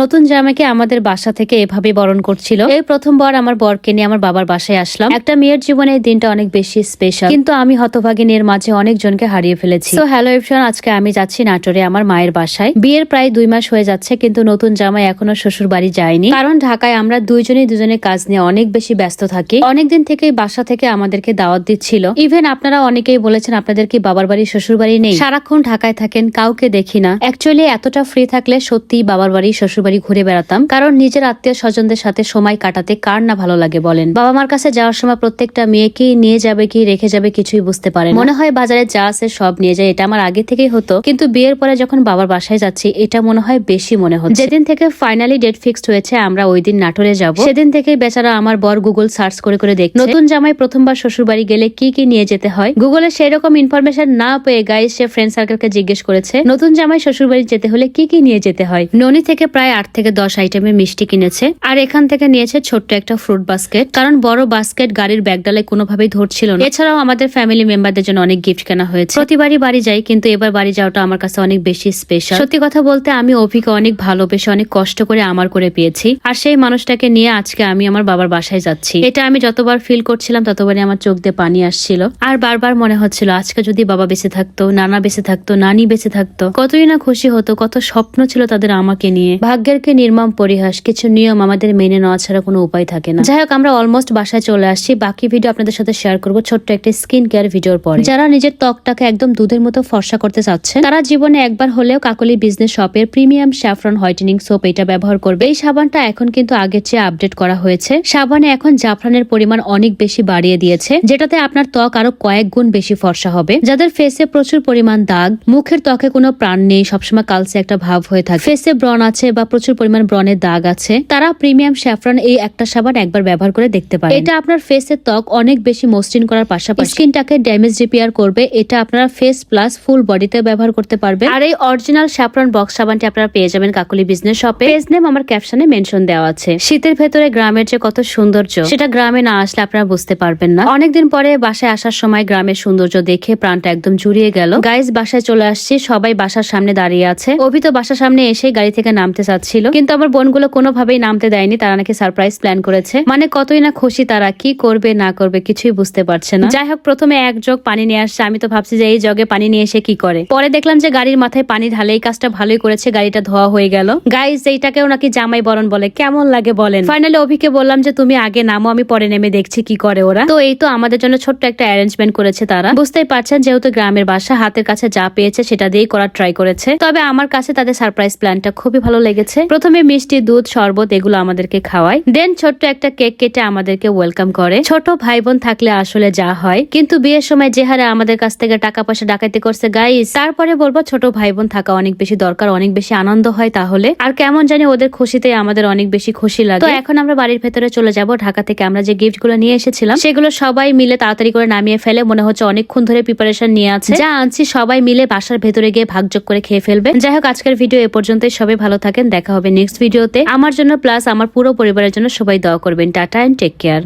নতুন জামাইকে আমাদের বাসা থেকে এভাবে বরণ করছিল। এই প্রথমবার আমার বরকে নিয়ে আমার বাবার বাসায় আসলাম। একটা মেয়ের জীবনে এই দিনটা অনেক বেশি স্পেশাল কিন্তু আমি হতভাগিনীর মাঝে অনেকজনকে হারিয়ে ফেলেছি। তো হ্যালো এভরিওয়ান আজকে আমি যাচ্ছি নাটোরে আমার মায়ের বাসায়। বিয়ের প্রায় দুই মাস হয়ে যাচ্ছে, কিন্তু নতুন জামাই এখনও শ্বশুর বাড়ি যায়নি। কারণ ঢাকায় আমরা দুইজনই দুজনের কাজ নিয়ে অনেক বেশি ব্যস্ত থাকি। অনেকদিন থেকেই বাসা থেকে আমাদেরকে দাওয়াত দিচ্ছিল। ইভেন আপনারা অনেকেই বলেছেন, আপনাদের কি বাবার বাড়ি, শ্বশুর বাড়ি নেই? সারাক্ষণ ঢাকায় থাকেন, কাউকে দেখি না। অ্যাকচুয়ালি এতটা ফ্রি থাকলে সত্যি বাবার বাড়ি, শ্বশুর বাড়ি ঘুরে বেড়াতাম। কারণ নিজের আত্মীয় স্বজনদের সাথে সময় কাটাতে কার না ভালো লাগে বলেন। বাবা মার কাছে যাওয়ার সময় প্রত্যেকটা মেয়েকেই নিয়ে যাবে কি, রেখে যাবে কিছুই বুঝতে পারে মনে হয় বাজারে যা আছে সব নিয়ে যায়, এটা আমার আগে থেকেই হতো। কিন্তু বিয়ের পরে যখন বাবার বাসায় যাচ্ছি, এটা মনে হয় বেশি মনে হচ্ছে। যেদিন থেকে ফাইনালি ডেট ফিক্সড হয়েছে, আমরা ওই দিন নাটোরে যাব। সেদিন থেকে বেচারা আমার বর গুগল সার্চ করে করে দেখছে। নতুন জামাই প্রথমবার শ্বশুর বাড়ি গেলে কি কি নিয়ে যেতে হয়? গুগলে সেই রকম ইনফরমেশন না পেয়ে গাইস সে ফ্রেন্ড সার্কেলকে জিজ্ঞেস করেছে, নতুন জামাই শ্বশুর বাড়ি যেতে হলে কি কি নিয়ে যেতে হয়? ননি থেকে প্রায় আট থেকে দশ আইটেমের মিষ্টি কিনেছে আর এখান থেকে নিয়েছে ছোট্ট একটা ফ্রুট বাস্কেট কারণ বড় বাস্কেট গাড়ির ব্যাগ ডালে কোনোভাবেই ধরছিল না। এছাড়াও আমাদের ফ্যামিলি মেম্বারদের জন্য অনেক গিফট কেনা হয়েছে। প্রতিবারই বাড়ি যাই, কিন্তু এবার বাড়ি যাওয়াটা আমার কাছে অনেক বেশি স্পেশাল সত্যি কথা বলতে, আমি অভিকে অনেক ভালোবেসে অনেক কষ্ট করে আমার করে পেয়েছি। আর সেই মানুষটাকে নিয়ে আজকে আমি আমার বাবার বাসায় যাচ্ছি। এটা আমি যতবার ফিল করছিলাম, ততবারই আমার চোখ দিয়ে পানি আসছিল। আর বারবার মনে হচ্ছিল, আজকে যদি বাবা বেঁচে থাকতো, নানা বেঁচে থাকতো, নানি বেঁচে থাকতো, কতই না খুশি হতো, কত স্বপ্ন ছিল তাদের আমাকে নিয়ে। ভাগ্যের কি নির্মম পরিহাস, কিছু নিয়ম আমাদের মেনে নেওয়া ছাড়া কোনো উপায় থাকে না। যাই হোক, আমরা অলমোস্ট বাসায় চলে আসছি। বাকি ভিডিও আপনাদের সাথে শেয়ার করব ছোট্ট একটা স্কিন কেয়ার ভিডিওর পরে। যারা নিজের ত্বকটাকে একদম দুধের মতো ফর্সা করতে চাচ্ছেন, তারা জীবনে একবার হলেও কাকলি বিজনেস শপের প্রিমিয়াম স্যাফরন হোয়াইটেনিং সোপ এটা ব্যবহার করবে। এই সাবানটা এখন কিন্তু আগের চেয়ে আপডেট করা হয়েছে। সাবানে এখন জাফরানের পরিমাণ অনেক বেশি বাড়িয়ে দিয়েছে, যেটাতে আপনার ত্বক আরও কয়েক গুণ বেশি ফর্সা হবে। যাদের ফেসে প্রচুর পরিমাণ দাগ, মুখের ত্বকে কোনো প্রাণ নেই, সবসময় কালসে একটা ভাব হয়ে থাকে। ফেসে ব্রণ আছে বা প্রচুর পরিমাণ ব্রণের দাগ আছে। তারা প্রিমিয়াম স্যাফরন এই একটা সাবান একবার ব্যবহার করে দেখতে পারেন। এটা আপনার ফেসের ত্বক অনেক বেশি মসৃণ করার পাশাপাশি। স্কিনটাকে ড্যামেজ রিপেয়ার করবে। এটা আপনারা ফেস প্লাস ফুল বডিতে ব্যবহার করতে পারবেন আর এই অরিজিনাল স্যাফরন বক্স সাবানটি আপনারা পেয়ে যাবেন কাকুলি বিজনেস শপে পেজ নেম আমার ক্যাপশনে মেনশন দেওয়া আছে। শীতের ভেতরে গ্রামের যে কত সৌন্দর্য সেটা গ্রামে না আসলে আপনারা বুঝতে পারবেন না। অনেকদিন পরে বাসায় আসার সময় গ্রামের সৌন্দর্য দেখে প্রাণটা একদম জুড়িয়ে গেল। গাইজ বাসায় চলে আসছি। সবাই বাসার সামনে দাঁড়িয়ে আছে। অভি তো বাসার সামনে এসে গাড়ি থেকে নামতে চাচ্ছিল কিন্তু আমার বোনগুলো কোনোভাবেই নামতে দেয়নি, তারা নাকি সারপ্রাইজ প্ল্যান করেছে। মানে কতই না খুশি তারা, কি করবে, না করবে, কিছুই বুঝতে পারছে না। যাই হোক, প্রথমে এক জগ পানি নিয়ে আসছে, আমি তো ভাবছি যে এই জগে পানি নিয়ে এসে কি করে। পরে দেখলাম যে গাড়ির মাথায় পানি ঢালে এই কাজটা ভালোই করেছে, গাড়িটা ধোয়া হয়ে গেল। গাইজ এইটাকেও নাকি জামাই বরণ বলে, কেমন লাগে বলেন? ফাইনালি অভিকে বললাম যে, তুমি আগে নামো, আমি পরে নেমে দেখছি কি করে ওরা। তো এই তো আমাদের জন্য ছোট্ট একটা অ্যারেঞ্জমেন্ট করেছে তারা। বুঝতেই পারছেন, যেহেতু গ্রামের বাসা, হাতের কাছে যা পেয়েছে, সেটা দিয়েই করার ট্রাই করেছে। তবে আমার কাছে তাদের সারপ্রাইজ প্ল্যানটা খুবই ভালো লেগেছে। প্রথমে মিষ্টি, দুধ, শরবত এগুলো আমাদেরকে খাওয়ায় দেন ছোট্ট একটা কেক কেটে আমাদেরকে ওয়েলকাম করে। ছোট ভাই বোন থাকলে আসলে যা হয়। কিন্তু বিয়ের সময় যে হারে আমাদের কাছ থেকে টাকা পয়সা ডাকাতি করছে গাইস তারপরে বলব, ছোট ভাই বোন থাকা অনেক বেশি দরকার, অনেক বেশি আনন্দ হয় তাহলে। আর কেমন জানি ওদের খুশিতে আমাদের অনেক বেশি খুশি লাগে। তো এখন আমরা বাড়ির ভেতরে চলে যাব। ঢাকা থেকে আমরা যে গিফটগুলো নিয়ে এসেছিলাম, সেগুলো সবাই মিলে তাড়াতাড়ি করে নামিয়ে ফেলে। মনে হচ্ছে অনেকক্ষণ ধরে প্রিপারেশন নিয়ে আছে। যা আনছি সবাই মিলে বাসার ভেতরে গিয়ে ভাগযোগ করে খেয়ে ফেলবে। যাই হোক, আজকের ভিডিও এ পর্যন্তই। সবাই ভালো থাকেন। দেখা হবে নেক্সট ভিডিওতে আমার জন্য প্লাস আমার পুরো পরিবারের জন্য সবাই দোয়া করবেন। Tata and take care